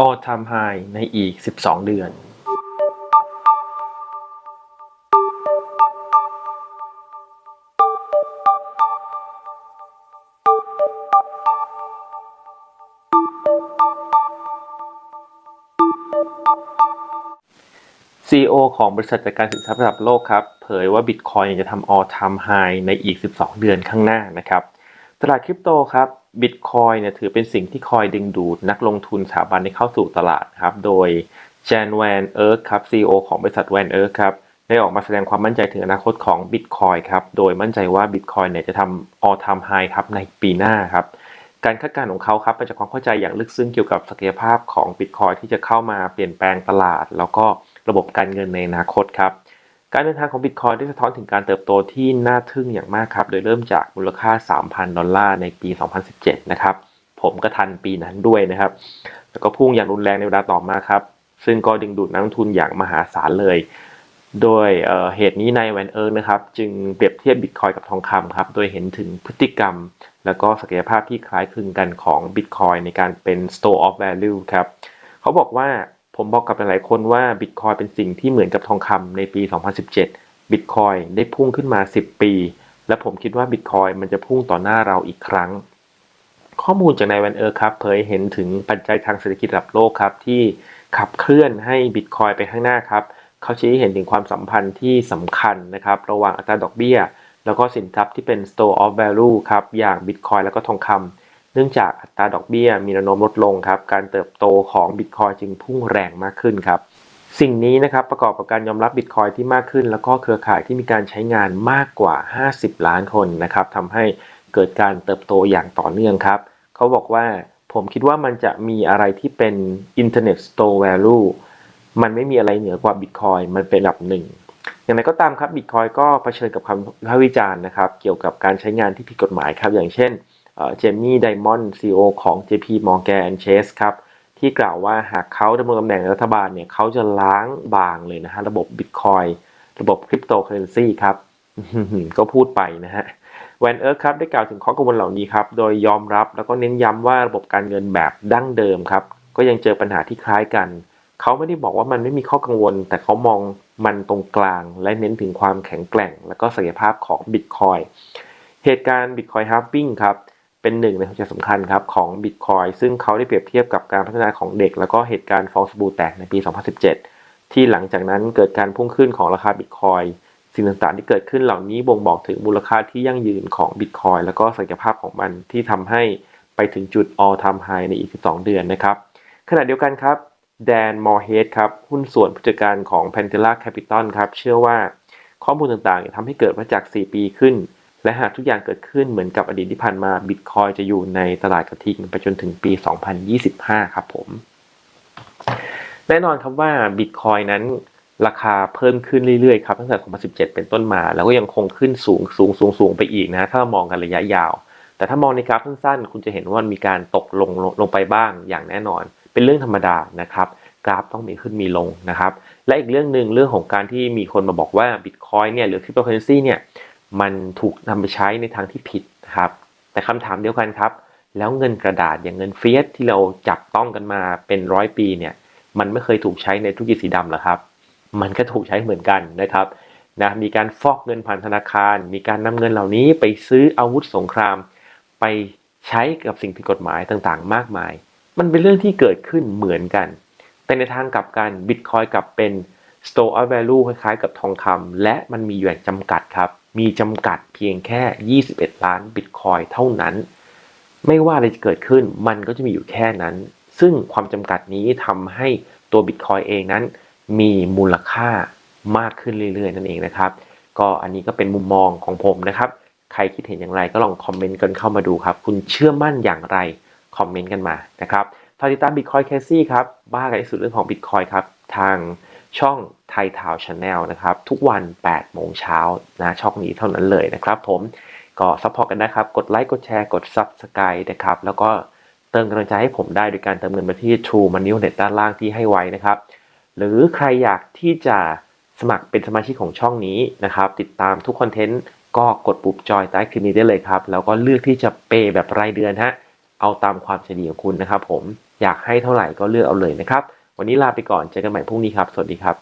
all time high ในอีก 12 เดือน CEO ของบริษัทจัดการสินทรัพย์ระดับโลกครับ เผยว่า Bitcoin จะทำ all time high ในอีก 12 เดือนข้างหน้านะครับ ตลาดคริปโตครับ Bitcoin เนี่ยถือเป็นสิ่งที่คอยดึงดูดนักลงทุนสถาบันให้เข้าสู่ตลาดครับ โดย Jan Van Eek ครับ CEO ของบริษัท Van Eek ครับได้ออกมาแสดงความมั่นใจถึงอนาคตของ Bitcoin ครับ โดยมั่นใจว่า Bitcoin เนี่ยจะทำ all time high ครับในปีหน้าครับ การคาดการณ์ของเขาครับมาจากความเข้าใจอย่างลึกซึ้งเกี่ยวกับศักยภาพของ Bitcoin ที่จะเข้ามาเปลี่ยนแปลงตลาด แล้วก็ระบบการเงินในอนาคตครับ การเดินทางของ Bitcoin ได้สะท้อนถึงการเติบโตที่น่าทึ่งอย่างมากครับ โดยเริ่มจากมูลค่า 3,000 ดอลลาร์ในปี 2017 นะครับ ผมก็ทันปีนั้นด้วยนะครับ แล้วก็พุ่งอย่างรุนแรงในเวลาต่อมาครับ ซึ่งก็ดึงดูดนักลงทุนอย่างมหาศาลเลย โดยเเหตุนี้ในแวนเอิร์กนะครับ จึงเปรียบเทียบบิตคอยกับทองคำครับ โดยเห็นถึงพฤติกรรม แล้วก็ศักยภาพที่คล้ายคลึงกันของบิตคอยในการเป็น store of value ครับ เขาบอกว่า ผมบอกกับหลายๆคนว่าบิตคอยเป็นสิ่งที่เหมือนกับทองคำในปี 2017 บิตคอยได้พุ่งขึ้นมา 10 ปี และผมคิดว่าบิตคอยมันจะพุ่งต่อหน้าเราอีกครั้ง ข้อมูลจากนายแวนเออร์ครับเผยเห็นถึงปัจจัยทางเศรษฐกิจระดับโลกครับ ที่ขับเคลื่อนให้บิตคอยไปข้างหน้าครับ เขาชี้เห็นถึงความสัมพันธ์ที่สำคัญนะครับ ระหว่างอัตราดอกเบี้ย แล้วก็สินทรัพย์ที่เป็น store of value ครับอย่างบิตคอยแล้วก็ทองคำ เนื่องจากอัตราดอกเบี้ยมีแนวโน้มลดลงครับ การเติบโตของบิตคอยจึงพุ่งแรงมากขึ้นครับ สิ่งนี้นะครับประกอบกับการยอมรับบิตคอยที่มากขึ้น แล้วก็เครือข่ายที่มีการใช้งานมากกว่า 50 ล้านคนนะครับทำให้เกิดการเติบโตอย่างต่อเนื่องครับ เขาบอกว่าผมคิดว่ามันจะมีอะไรที่เป็น Internet Store Value มันไม่มีอะไรเหนือกว่าบิตคอยมันเป็นระดับหนึ่ง อย่างไรก็ตามครับบิตคอยก็เผชิญกับคำวิพากษ์วิจารณ์นะครับ เกี่ยวกับการใช้งานที่ผิดกฎหมายครับ อย่างเช่น เจมี่ไดมอนด์ซีอของ JP Morgan Chase ครับที่กล่าวว่าหากเขาดำรงตำแหน่งรัฐบาลเนี่ยเขาจะล้างบางเลยนะฮะระบบบิตคอยระบบคริปโตเคอเรนซีครับ ก็พูดไปนะฮะแวนเอิร์กครับได้กล่าวถึงข้อกังวลเหล่านี้ครับ โดยยอมรับแล้วก็เน้นย้ำว่าระบบการเงินแบบดั้งเดิมครับ ก็ยังเจอปัญหาที่คล้ายกัน เขาไม่ได้บอกว่ามันไม่มีข้อกังวล แต่เขามองมันตรงกลาง และเน้นถึงความแข็งแกร่ง และก็ศักยภาพของบิตคอยเหตุการณ์ Bitcoin Halving ครับ เป็นหนึ่งในหัวใจสำคัญครับของ Bitcoin ซึ่งเขาได้เปรียบเทียบกับการพัฒนาของเด็ก แล้วก็เหตุการณ์ฟองสบู่แตกในปี 2017 ที่หลังจากนั้นเกิดการพุ่งขึ้นของราคา Bitcoin สิ่งต่างๆที่เกิดขึ้นเหล่านี้บ่งบอกถึงมูลค่าที่ยั่งยืนของ Bitcoin แล้วก็ศักยภาพของมันที่ทำให้ไปถึงจุด all time high ในอีก 12 เดือนนะครับ ขณะเดียวกันครับแดนมอร์เฮดครับหุ้นส่วนผู้จัดการของ Pantera Capital ครับเชื่อว่าข้อมูลต่างๆทำให้เกิดมาจาก 4 ปีขึ้น และหากทุกอย่างเกิดขึ้นเหมือนกับอดีตที่ผ่านมาบิตคอยจะอยู่ในตลาดกระทิงไปจนถึงปี 2025 ครับผม แน่นอนครับว่าบิตคอยนั้นราคาเพิ่มขึ้นเรื่อยๆครับตั้งแต่ 2017 เป็นต้นมา แล้วก็ยังคงขึ้นสูงสูงสูงสูงไปอีกนะถ้ามองกันระยะยาว แต่ถ้ามองในกราฟสั้นๆ คุณจะเห็นว่ามีการตกลงลงลงไปบ้างอย่างแน่นอน เป็นเรื่องธรรมดานะครับกราฟต้องมีขึ้นมีลงนะครับ และอีกเรื่องหนึ่งเรื่องของการที่มีคนมาบอกว่าบิตคอยเนี่ยหรือคริปโตเคอเรนซีเนี่ย มันถูกนำไปใช้ในทางที่ผิดนะครับ แต่คำถามเดียวกันครับ แล้วเงินกระดาษอย่างเงินเฟียสที่เราจับต้องกันมาเป็นร้อยปีเนี่ย มันไม่เคยถูกใช้ในธุรกิจสีดำหรอครับ มันก็ถูกใช้เหมือนกันนะครับนะมีการฟอกเงินผ่านธนาคาร มีการนำเงินเหล่านี้ไปซื้ออาวุธสงคราม ไปใช้กับสิ่งผิดกฎหมายต่างๆ มากมาย มันเป็นเรื่องที่เกิดขึ้นเหมือนกัน แต่ในทางกลับกันบิตคอยกับเป็น store of value คล้ายๆ กับทองคำและมันมีอยู่อย่างจำกัดครับ มีจำกัดเพียงแค่ 21 ล้านบิตคอยเท่านั้น ไม่ว่าอะไรจะเกิดขึ้นมันก็จะมีอยู่แค่นั้น ซึ่งความจำกัดนี้ทำให้ตัวบิตคอยเองนั้น มีมูลค่ามากขึ้นเรื่อยๆ นั่นเองนะครับ ก็อันนี้ก็เป็นมุมมองของผมนะครับ ใครคิดเห็นอย่างไรก็ลองคอมเมนต์กันเข้ามาดูครับ คุณเชื่อมั่นอย่างไรคอมเมนต์กันมานะครับฝากติดตาม Bitcoin c a s e ครับ บ้ากันที่สุดเรื่องของ Bitcoin ครับ ทาง ช่องไทยทาวชาแนลนะครับ ทุกวัน8โมงเช้านะช่องนี้เท่านั้นเลยนะครับผมก็ซัพพอร์ตกันนะครับ กดไลค์กดแชร์กด Subscribe นะครับ แล้วก็เติมกำลังใจให้ผมได้โดยการเติมเงินมาที่ True Money Wallet ด้านล่างที่ให้ไว้นะครับ หรือใครอยากที่จะสมัครเป็นสมาชิกของช่องนี้นะครับ ติดตามทุกคอนเทนต์ก็กดปุ่มจอยใต้คลิปนี้ได้เลยครับ แล้วก็เลือกที่จะเปย์แบบรายเดือนฮะเอาตามความใจดีของคุณนะครับ ผมอยากให้เท่าไหร่ก็เลือกเอาเลยนะครับ วันนี้ลาไปก่อน เจอกันใหม่พรุ่งนี้ครับ สวัสดีครับ